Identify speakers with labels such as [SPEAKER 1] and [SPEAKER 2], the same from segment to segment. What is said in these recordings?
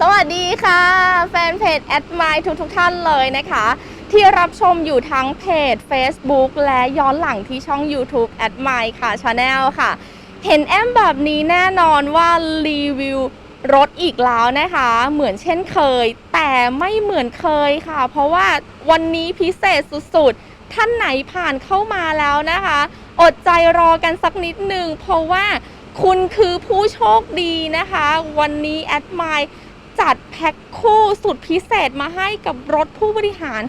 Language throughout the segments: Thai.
[SPEAKER 1] สวัสดีค่ะ แฟนเพจแอดไมทุกทุกๆท่านเลยนะคะ ที่รับชมอยู่ทั้งเพจ Facebook และย้อนหลังที่ช่อง YouTube แอดไมค่ะชาแนลค่ะ เห็นแอมแบบนี้แน่นอนว่ารีวิวรถอีกแล้วนะคะ เหมือนเช่นเคย แต่ไม่เหมือนเคยค่ะ เพราะว่าวันนี้พิเศษสุดๆ ท่านไหนผ่านเข้ามาแล้วนะคะ อดใจรอกันสักนิดหนึ่งเพราะว่าคุณคือผู้โชคดีนะคะ วันนี้แอดไม จัดแพ็คคู่สุดพิเศษมาให้กับรถผู้บริหาร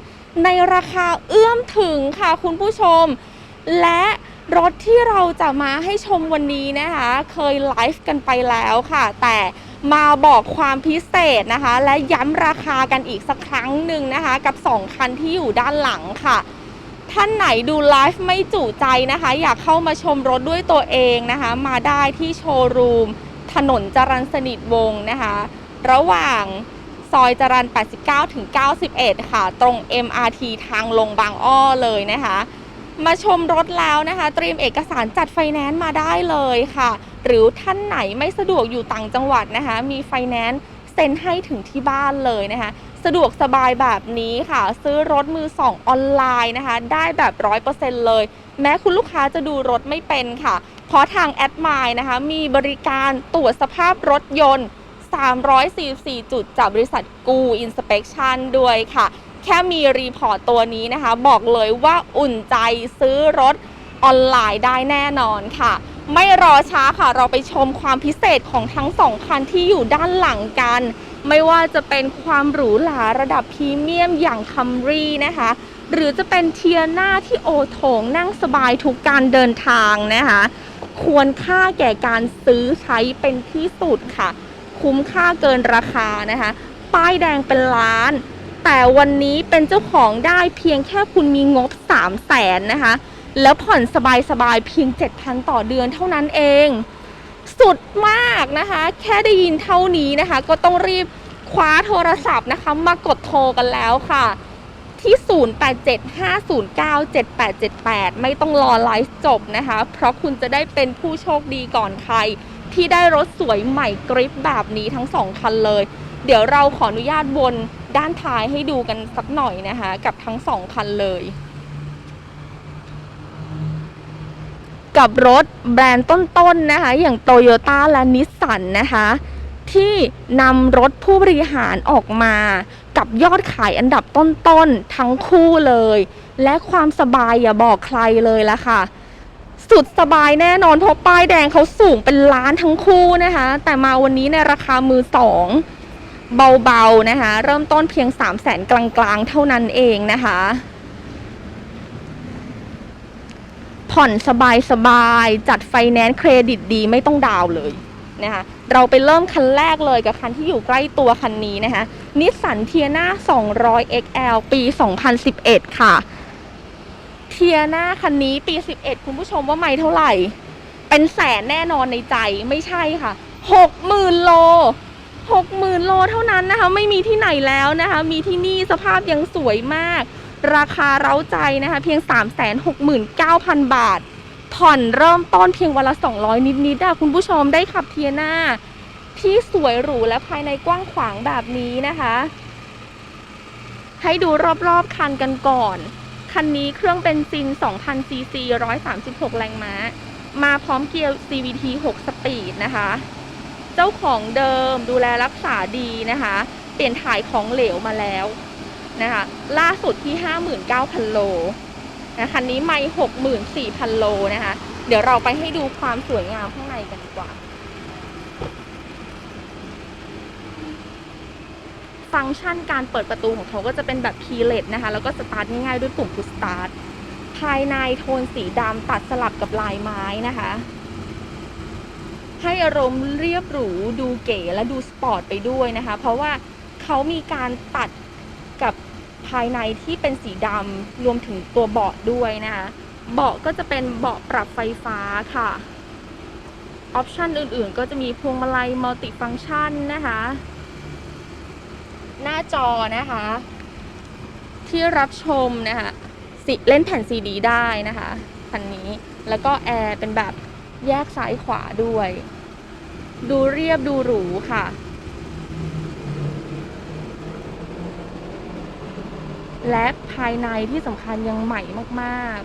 [SPEAKER 1] ในราคาเอื้อมถึงค่ะคุณผู้ชม และรถที่เราจะมาให้ชมวันนี้นะคะ เคยไลฟ์กันไปแล้วค่ะ แต่มาบอกความพิเศษนะคะ และย้ำราคากันอีกสักครั้งหนึ่งนะคะ กับ 2 คันที่อยู่ด้านหลังค่ะ ท่านไหนดูไลฟ์ไม่จุใจนะคะ อยากเข้ามาชมรถด้วยตัวเองนะคะ มาได้ที่โชว์รูม ถนนจรัญสนิทวงนะคะ ระหว่างซอยจรัญ89 ถึง 91 ค่ะ ตรง MRT ทางลงบางอ้อเลยนะคะ มาชมรถแล้วนะคะ เตรียมเอกสารจัดไฟแนนซ์มาได้เลยค่ะ หรือท่านไหนไม่สะดวกอยู่ต่างจังหวัดนะคะ มีไฟแนนซ์เซ็นให้ถึงที่บ้านเลยนะคะ สะดวกสบายแบบนี้ค่ะ ซื้อรถมือสองออนไลน์นะคะ ได้แบบร้อยเปอร์เซ็นต์เลย แม้คุณลูกค้าจะดูรถไม่เป็นค่ะ เพราะทางแอดไมล์นะคะ มีบริการตรวจสภาพรถยนต์ 344 จุดจากบริษัทกูอินสเป t ชันด้วยค่ะ แค่มีรีพอร์ตตัวนี้นะคะ บอกเลยว่าอุ่นใจซื้อรถออนไลน์ได้แน่นอนค่ะ ไม่รอช้าค่ะเราไปชมความพิเศษของทั้งสองคันที่อยู่ด้านหลังกัน ไม่ว่าจะเป็นความหรูหราระดับพรีเมียมอย่างคัมรี่นะคะ หรือจะเป็นเทียร่าที่โอโถงนั่งสบายทุกการเดินทางนะคะ ควรค่าแก่การซื้อใช้เป็นที่สุดค่ะ คุ้มค่าเกินราคานะคะ ป้ายแดงเป็นล้าน แต่วันนี้เป็นเจ้าของได้เพียงแค่คุณมีงบ 3 0 0แสนนะคะ แล้วผ่อนสบายๆเพียง 7,000 ต่อเดือนเท่านั้นเอง สุดมากนะคะ แค่ได้ยินเท่านี้นะคะ ก็ต้องรีบคว้าโทรศัพท์นะคะ มากดโทรกันแล้วค่ะที่ 0875097878 ไม่ต้องรอไลฟ์จบนะคะ เพราะคุณจะได้เป็นผู้โชคดีก่อนใคร ที่ได้รถสวยใหม่กริปแบบนี้ทั้งสองคันเลย เดี๋ยวเราขออนุญาตวนด้านท้ายให้ดูกันสักหน่อยนะคะ กับทั้งสองคันเลย กับรถแบรนด์ต้นๆนะคะ อย่างโตโยต้าและนิสสันนะคะที่นำรถผู้บริหารออกมากับยอดขายอันดับต้นๆทั้งคู่เลย และความสบายอย่าบอกใครเลยละค่ะ สุดสบายแน่นอนเพราะป้ายแดงเขาสูงเป็นล้านทั้งคู่นะคะ แต่มาวันนี้ในราคามือสองเบาๆนะคะ เริ่มต้นเพียง 3 0 0แสนกลางๆ เท่านั้นเองนะคะ ผ่อนสบายๆจัดไฟแนนซ์เครดิตดีไม่ต้องดาวเลยนะคะเราไปเริ่มคันแรกเลยกับคันที่อยู่ใกล้ตัวคันนี้นะคะนิสสันเทียนา 200 XL ปี 2011 ค่ะ เทียนาคันนี้ปี 11 คุณผู้ชมว่าไม่เท่าไหร่ เป็นแสนแน่นอนในใจไม่ใช่ค่ะ 60,000 โล 60,000 โลเท่านั้นนะคะ ไม่มีที่ไหนแล้วนะคะ มีที่นี่สภาพยังสวยมาก ราคาเร้าใจนะคะ เพียง 369,000 บาท ผ่อนเริ่มต้นเพียงวันละ 200 นิดๆอะคุณผู้ชมได้ขับเทียนาที่สวยหรูและภายในกว้างขวางแบบนี้นะคะ ให้ดูรอบๆคันกันก่อน คันนี้เครื่องเบนซิน 2,000 ซีซี 136 แรงม้า มาพร้อมเกียร์ CVT 6 สปีดนะคะ เจ้าของเดิมดูแลรักษาดีนะคะ เปลี่ยนถ่ายของเหลวมาแล้วนะคะ ล่าสุดที่ 59,000 โลนะคันนี้ไม่ 64,000 โลนะคะ เดี๋ยวเราไปให้ดูความสวยงามข้างในกันดีกว่า ฟังก์ชันการเปิดประตูของเขาก็จะเป็นแบบ keyless นะคะ แล้วก็สตาร์ทง่ายๆด้วยปุ่ม push start ภายในโทนสีดำตัดสลับกับลายไม้นะคะ ให้อารมณ์เรียบหรูดูเก๋และดูสปอร์ตไปด้วยนะคะ เพราะว่าเขามีการตัดกับภายในที่เป็นสีดำรวมถึงตัวเบาะด้วยนะคะเบาะก็จะเป็นเบาะปรับไฟฟ้าค่ะ ออปชันอื่นๆ ก็จะมีพวงมาลัยมัลติฟัง c t ชันนะคะ หน้าจอนะคะ ที่รับชมนะคะเล่นแผ่นซีดีได้นะคะคันนี้แล้วก็แอร์เป็นแบบแยกซ้ายขวาด้วย ดูเรียบดูหรูค่ะ และภายในที่สำคัญยังใหม่มาก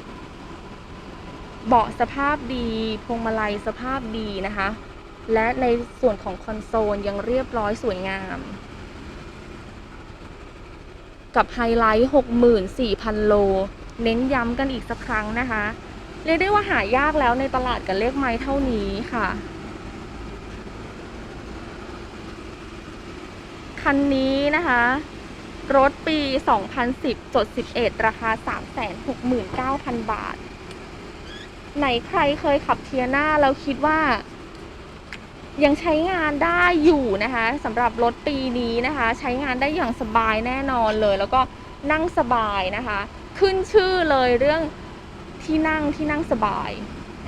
[SPEAKER 1] ๆ เบาะสภาพดี พวงมาลัยสภาพดีนะคะ และในส่วนของคอนโซลยังเรียบร้อยสวยงาม กับไฮไลท์ 64,000 โล เน้นย้ำกันอีกสักครั้งนะคะ เรียกได้ว่าหายากแล้วในตลาดกับเลขไม้เท่านี้ค่ะ คันนี้นะคะ รถปี 2010จด11 ราคา 369,000 บาท ไหนใครเคยขับเทียน่าแล้วคิดว่า ยังใช้งานได้อยู่นะคะสำหรับรถปีนี้นะคะ ใช้งานได้อย่างสบายแน่นอนเลย แล้วก็นั่งสบายนะคะ ขึ้นชื่อเลยเรื่องที่นั่งที่นั่งสบาย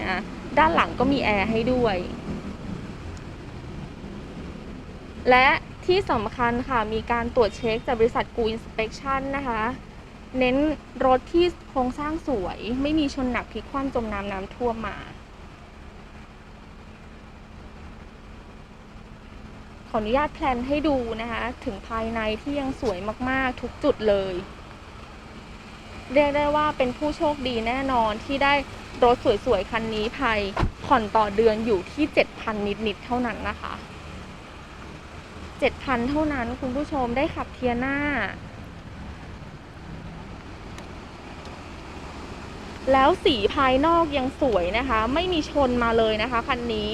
[SPEAKER 1] นะด้านหลังก็มีแอร์ให้ด้วย และที่สำคัญค่ะมีการตรวจเช็คจากบริษัทกูอินสเป t ชันนะคะ เน้นรถที่โครงสร้างสวย ไม่มีชนหนักพลิกคว่ำจมน้ำน้ำท่วมมา ออนุญาตแพลนให้ดูนะคะ ถึงภายในที่ยังสวยมากๆทุกจุดเลย เรียกได้ว่าเป็นผู้โชคดีแน่นอนที่ได้รถสวยๆ คันนี้ภายผ่อนต่อเดือนอยู่ที่ 7,000 นิดๆ เท่านั้นนะคะ 7,000 เท่านั้นคุณผู้ชมได้ขับเทียน่าแล้วสีภายนอกยังสวยนะคะ ไม่มีชนมาเลยนะคะคันนี้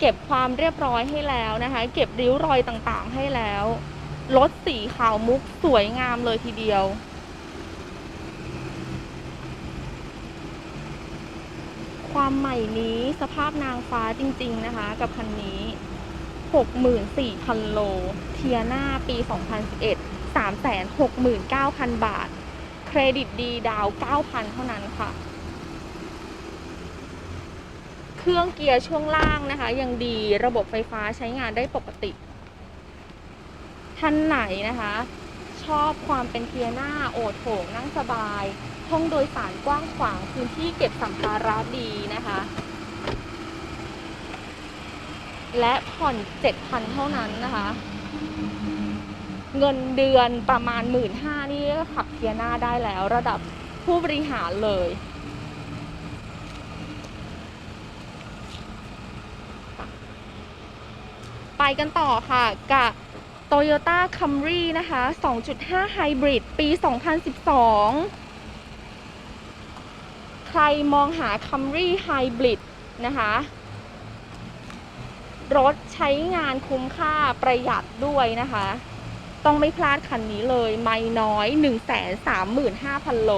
[SPEAKER 1] เก็บความเรียบร้อยให้แล้วนะคะ เก็บริ้วรอยต่างๆให้แล้วรถสีขาวมุกสวยงามเลยทีเดียว ความใหม่นี้สภาพนางฟ้าจริง ๆนะคะ กับคันนี้ 64,000 โล เทียนาปี 2011 369,000 บาท เครดิตดีดาว 9,000 เท่านั้นค่ะ เครื่องเกียร์ช่วงล่างนะคะ ยังดีระบบไฟฟ้าใช้งานได้ปกติท่านไหนนะคะ ชอบความเป็นเทียร์หน่าโอดโถงนั่งสบาย ห้องโดยสารกว้างขวางพื้นที่เก็บสัมภาระดีนะคะ และผ่อน 7,000 เท่านั้นนะคะ เงินเดือนประมาณ 1 5ื่นนี่ขับเทียร์หน่าได้แล้วระดับผู้บริหารเลย ไป กันต่อค่ะกับ Toyota Camry นะคะ 2.5 Hybrid ปี 2012 ใครมองหา Camry Hybrid นะคะ รถใช้งานคุ้มค่าประหยัดด้วยนะคะ ต้องไม่พลาดคันนี้เลย ไม่น้อย 135,000 โล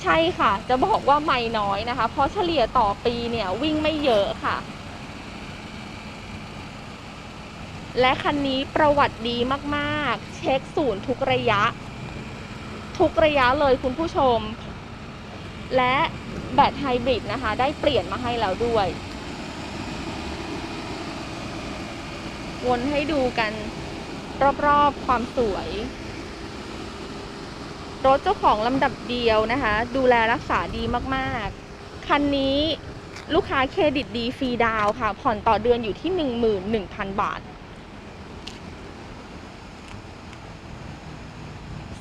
[SPEAKER 1] ใช่ค่ะ จะบอกว่าไม่น้อยนะคะ เพราะเฉลี่ยต่อปีเนี่ย วิ่งไม่เยอะค่ะ และคันนี้ประวัติดีมากๆ เช็คศูนย์ทุกระยะ ทุกระยะเลยคุณผู้ชม และแบตไฮบริดนะคะ ได้เปลี่ยนมาให้แล้วด้วย วนให้ดูกันรอบๆความสวย รถเจ้าของลำดับเดียวนะคะ ดูแลรักษาดีมากๆ คันนี้ลูกค้าเครดิตดีฟรีดาวค่ะ ผ่อนต่อเดือนอยู่ที่ 11,000 บาท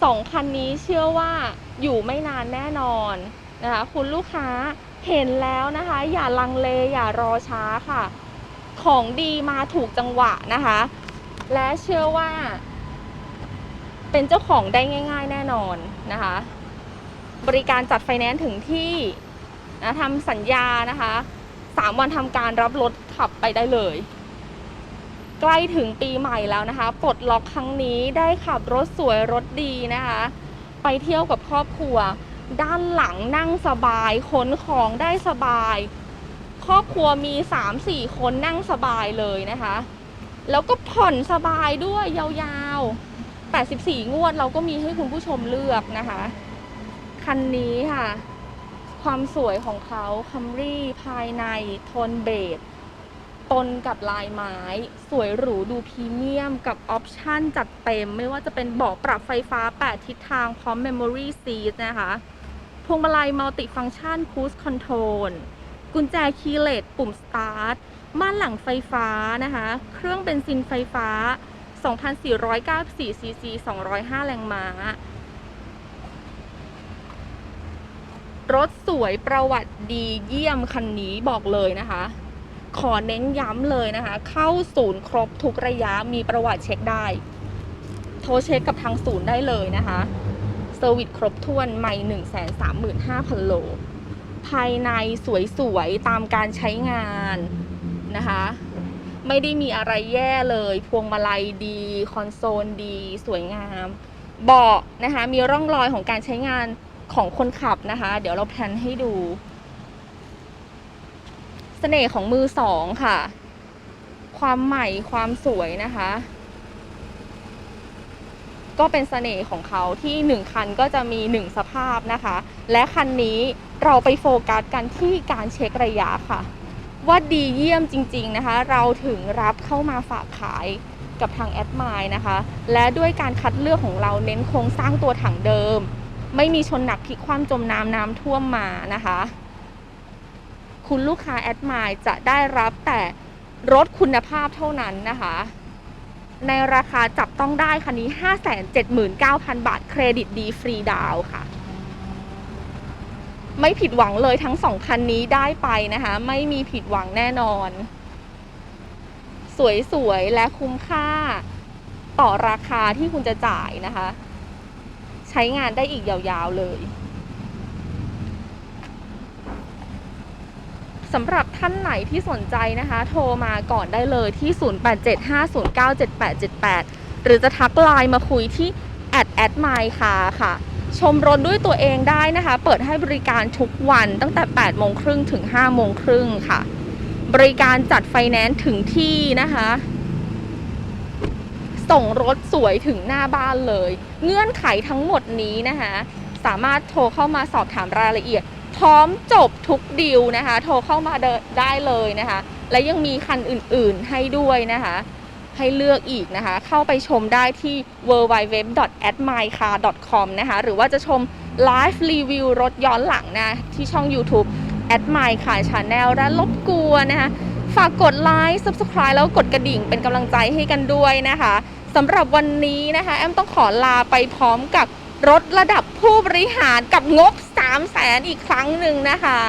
[SPEAKER 1] สองคันนี้เชื่อว่าอยู่ไม่นานแน่นอนนะคะคุณลูกค้าเห็นแล้วนะคะ อย่าลังเลอย่ารอช้าค่ะ ของดีมาถูกจังหวะนะคะ และเชื่อว่า เป็นเจ้าของได้ง่าย ๆ แน่นอนนะคะ บริการจัดไฟแนนซ์ถึงที่นะทำสัญญานะคะสามวันทำการรับรถขับไปได้เลย ใกล้ถึงปีใหม่แล้วนะคะ ปลดล็อกครั้งนี้ได้ขับรถสวยรถดีนะคะ ไปเที่ยวกับครอบครัว ด้านหลังนั่งสบายขนของได้สบาย ครอบครัวมี 3-4 คนนั่งสบายเลยนะคะ แล้วก็ผ่อนสบายด้วยยาวๆ 84 งวดเราก็มีให้คุณผู้ชมเลือกนะคะ คันนี้ค่ะ ความสวยของเขาคัมรี่ภายในโทนเบจ ตนกับลายไม้ สวยหรูดูพรีเมียมกับออปชันจัดเต็ม ไม่ว่าจะเป็นเบาะปรับไฟฟ้า 8 ทิศทางพร้อมเมมโมรี่ซีดนะคะพวงมาลัยมัลติฟังก์ชันคูสคอนโทรลกุญแจคีย์เลสปุ่มสตาร์ทม่านหลังไฟฟ้านะคะ เครื่องเบนซินไฟฟ้า 2,494cc 205 แรงม้ารถสวยประวัติดีเยี่ยมคันนี้บอกเลยนะคะ ขอเน้นย้ำเลยนะคะ เข้าศูนย์ครบทุกระยะมีประวัติเช็คได้ โทรเช็คกับทางศูนย์ได้เลยนะคะเซอร์วิสครบถ้วนใหม่1 3 5 0 0 0 โล ภายในสวยๆ ตามการใช้งานนะคะ ไม่ได้มีอะไรแย่เลย พวงมาลัยดี คอนโซลดี สวยงาม เบาะนะคะ มีร่องรอยของการใช้งานของคนขับนะคะ เดี๋ยวเราแพลนให้ดู เสน่ห์ของมือสองค่ะ ความใหม่ความสวยนะคะ ก็เป็นเสน่ห์ของเขาที่หนึ่งคันก็จะมีหนึ่งสภาพนะคะ และคันนี้เราไปโฟกัสกันที่การเช็คระยะค่ะ ว่าดีเยี่ยมจริง ๆนะคะ เราถึงรับเข้ามาฝากขายกับทางแอดมายนะคะ และด้วยการคัดเลือกของเราเน้นโครงสร้างตัวถังเดิม ไม่มีชนหนักพลิกคว่ำจมน้ำน้ำท่วมมานะคะ คุณลูกค้าแอดมายจะได้รับแต่รถคุณภาพเท่านั้นนะคะ ในราคาจับต้องได้คันนี้ 579,000 บาทเครดิตดีฟรีดาวน์ค่ะ ไม่ผิดหวังเลยทั้งสองคันนี้ได้ไปนะคะ ไม่มีผิดหวังแน่นอน สวยๆ และคุ้มค่าต่อราคาที่คุณจะจ่ายนะคะ ใช้งานได้อีกยาวๆเลย สำหรับท่านไหนที่สนใจนะคะ โทรมาก่อนได้เลยที่ 0875097878 หรือจะทักไลน์มาคุยที่ at at my car ค่ะ ชมรถด้วยตัวเองได้นะคะ เปิดให้บริการทุกวันตั้งแต่ 8 โมงครึ่งถึง 5 โมงครึ่งค่ะ บริการจัดไฟแนนซ์ถึงที่นะคะ ส่งรถสวยถึงหน้าบ้านเลย เงื่อนไขทั้งหมดนี้นะคะ สามารถโทรเข้ามาสอบถามรายละเอียด พร้อมจบทุกดีลนะคะ โทรเข้ามาได้เลยนะคะ และยังมีคันอื่นๆให้ด้วยนะคะ ให้เลือกอีกนะคะ เข้าไปชมได้ที่ www.admycar.com นะคะ หรือว่าจะชมไลฟ์รีวิวรถย้อนหลังนะ ที่ช่อง YouTube admycar channel และรบกวนนะคะ ฝากกดไลค์ subscribe แล้วกดกระดิ่งเป็นกำลังใจให้กันด้วยนะคะสำหรับวันนี้นะคะ แอมต้องขอลาไปพร้อมกับรถระดับผู้บริหารกับงบ 3 0 0แสนอีกครั้งหนึ่งนะคะ